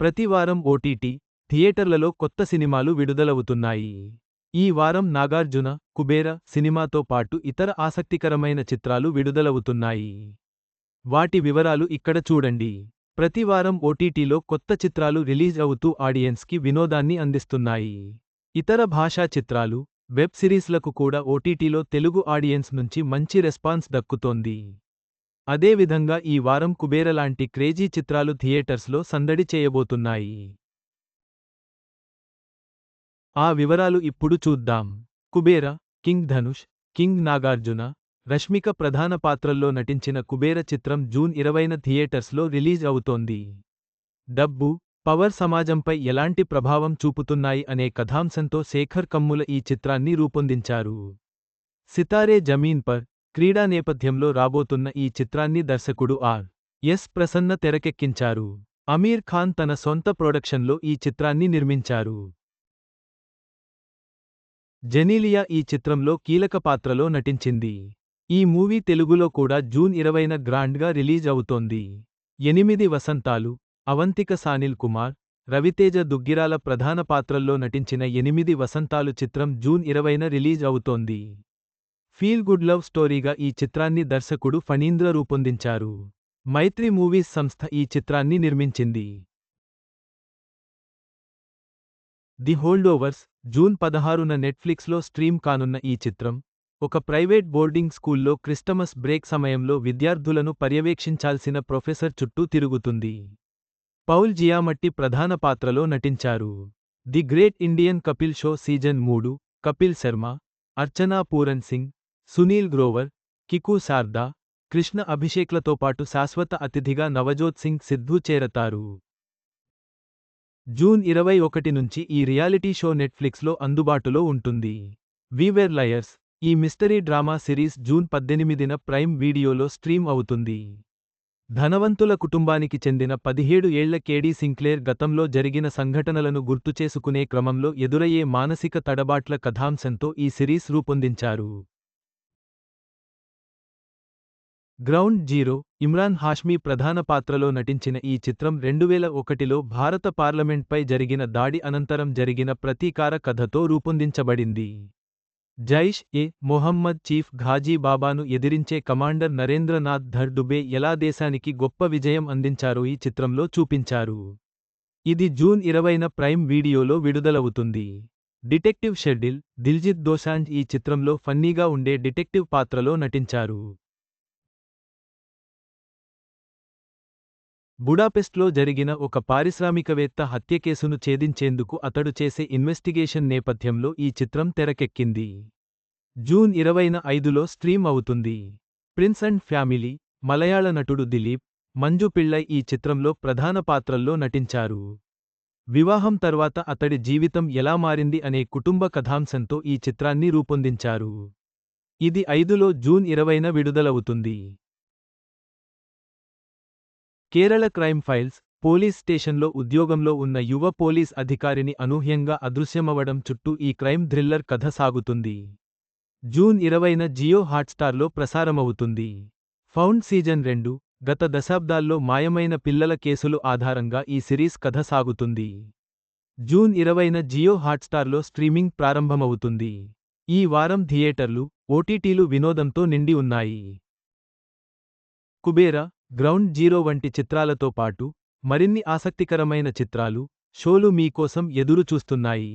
ప్రతి వారం ఓటీటీ థియేటర్లలో కొత్త సినిమాలు విడుదలవుతున్నాయి. ఈ వారం నాగార్జున కుబేర సినిమాతో పాటు ఇతర ఆసక్తికరమైన చిత్రాలు విడుదలవుతున్నాయి. వాటి వివరాలు ఇక్కడ చూడండి. ప్రతి వారం ఓటీటీలో కొత్త చిత్రాలు రిలీజ్ అవుతూ ఆడియన్స్కి వినోదాన్ని అందిస్తున్నాయి. ఇతర భాషా చిత్రాలు వెబ్ సిరీస్లకు కూడా ఓటీటీలో తెలుగు ఆడియన్స్ నుంచి మంచి రెస్పాన్స్ దక్కుతోంది. అదేవిధంగా ఈ వారం కుబేర లాంటి క్రేజీ చిత్రాలు థియేటర్స్లో సందడి చేయబోతున్నాయి. ఆ వివరాలు ఇప్పుడు చూద్దాం. కుబేర కింగ్ ధనుష్ కింగ్ నాగార్జున రష్మిక ప్రధాన పాత్రల్లో నటించిన కుబేర చిత్రం జూన్ ఇరవైన థియేటర్స్లో రిలీజ్ అవుతోంది. డబ్బు పవర్ సమాజంపై ఎలాంటి ప్రభావం చూపుతున్నాయి అనే కథాంశంతో శేఖర్ కమ్ముల ఈ చిత్రాన్ని రూపొందించారు. సితారే జమీన్ పర్ క్రీడా నేపథ్యంలో రాబోతున్న ఈ చిత్రాన్ని దర్శకుడు ఆర్. ఎస్. ప్రసన్న తెరకెక్కించారు. అమీర్ ఖాన్ తన సొంత ప్రొడక్షన్లో ఈ చిత్రాన్ని నిర్మించారు. జెనీలియా ఈ చిత్రంలో కీలక పాత్రలో నటించింది. ఈ మూవీ తెలుగులో కూడా జూన్ ఇరవైన గ్రాండ్గా రిలీజ్ అవుతోంది. ఎనిమిది వసంతాలు అవంతిక సానిల్ కుమార్ రవితేజ దుగ్గిరాల ప్రధాన పాత్రల్లో నటించిన ఎనిమిది వసంతాలు చిత్రం జూన్ ఇరవైన రిలీజ్ అవుతోంది. ఫీల్ గుడ్ లవ్ స్టోరీగా ఈ చిత్రాన్ని దర్శకుడు ఫణీంద్ర రూపొందించారు. మైత్రి మూవీస్ సంస్థ ఈ చిత్రాన్ని నిర్మించింది. ది హోల్డోవర్స్ జూన్ పదహారున నెట్ఫ్లిక్స్లో స్ట్రీమ్ కానున్న ఈ చిత్రం ఒక ప్రైవేట్ బోర్డింగ్ స్కూల్లో క్రిస్టమస్ బ్రేక్ సమయంలో విద్యార్థులను పర్యవేక్షించాల్సిన ప్రొఫెసర్ చుట్టూ తిరుగుతుంది. పౌల్ జియామట్టి ప్రధాన పాత్రలో నటించారు. The great Indian Kapil show season మూడు కపిల్ శర్మ అర్చనా పూరన్ సింగ్ సునీల్ గ్రోవర్ కికు శారదా కృష్ణ అభిషేక్లతో పాటు శాశ్వత అతిథిగా నవజోత్ సింగ్ సిద్ధు చేరతారు. జూన్ ఇరవై ఒకటి నుంచి ఈ రియాలిటీ షో నెట్ఫ్లిక్స్లో అందుబాటులో ఉంటుంది. వీవెర్ లయర్స్ ఈ మిస్టరీ డ్రామా సిరీస్ జూన్ పద్దెనిమిదిన ప్రైమ్ వీడియోలో స్ట్రీమ్ అవుతుంది. ధనవంతుల కుటుంబానికి చెందిన పదిహేడు ఏళ్ళ కేడీ సింక్లేర్ గతంలో జరిగిన సంఘటనలను గుర్తుచేసుకునే క్రమంలో ఎదురయ్యే మానసిక తడబాట్ల కథాంశంతో ఈ సిరీస్ రూపొందించారు. గ్రౌండ్ జీరో ఇమ్రాన్ హాష్మీ ప్రధాన పాత్రలో నటించిన ఈ చిత్రం రెండువేల ఒకటిలో భారత పార్లమెంట్పై జరిగిన దాడి అనంతరం జరిగిన ప్రతీకార కథతో రూపొందించబడింది. జైష్ ఏ మొహమ్మద్ చీఫ్ ఘాజీ బాబాను ఎదిరించే కమాండర్ నరేంద్రనాథ్ ధర్ దుబే ఎలా దేశానికి గొప్ప విజయం అందించారో ఈ చిత్రంలో చూపించారు. ఇది జూన్ ఇరవైన ప్రైమ్ వీడియోలో విడుదలవుతుంది. డిటెక్టివ్ షెడ్డిల్ దిల్జిత్ దోసాంజ్ ఈ చిత్రంలో ఫన్నీగా ఉండే డిటెక్టివ్ పాత్రలో నటించారు. బుడాపెస్ట్లో జరిగిన ఒక పారిశ్రామికవేత్త హత్య కేసును ఛేదించేందుకు అతడు చేసే ఇన్వెస్టిగేషన్ నేపథ్యంలో ఈ చిత్రం తెరకెక్కింది. జూన్ ఇరవైన ఐదులో స్ట్రీమ్ అవుతుంది. ప్రిన్స్ అండ్ ఫ్యామిలీ మలయాళ నటుడు దిలీప్ మంజు పిళ్ళై ఈ చిత్రంలో ప్రధాన పాత్రల్లో నటించారు. వివాహం తర్వాత అతడి జీవితం ఎలా మారింది అనే కుటుంబ కథాంశంతో ఈ చిత్రాన్ని రూపొందించారు. ఇది ఐదులో జూన్ ఇరవైన విడుదలవుతుంది. కేరళ క్రైమ్ ఫైల్స్ పోలీస్ స్టేషన్లో ఉద్యోగంలో ఉన్న యువ పోలీస్ అధికారిని అనూహ్యంగా అదృశ్యమవడం చుట్టూ ఈ క్రైమ్ థ్రిల్లర్ కథ సాగుతుంది. జూన్ ఇరవైన జియో హాట్స్టార్లో ప్రసారమవుతుంది. ఫౌండ్ సీజన్ రెండు గత దశాబ్దాల్లో మాయమైన పిల్లల కేసులు ఆధారంగా ఈ సిరీస్ కథ సాగుతుంది. జూన్ ఇరవైన జియో హాట్స్టార్లో స్ట్రీమింగ్ ప్రారంభమవుతుంది. ఈ వారం థియేటర్లు ఓటీటీలు వినోదంతో నిండి ఉన్నాయి. కుబేరా గ్రౌండ్ జీరో వంటి చిత్రాలతో పాటు మరిన్ని ఆసక్తికరమైన చిత్రాలు షోలు మీకోసం ఎదురు చూస్తున్నాయి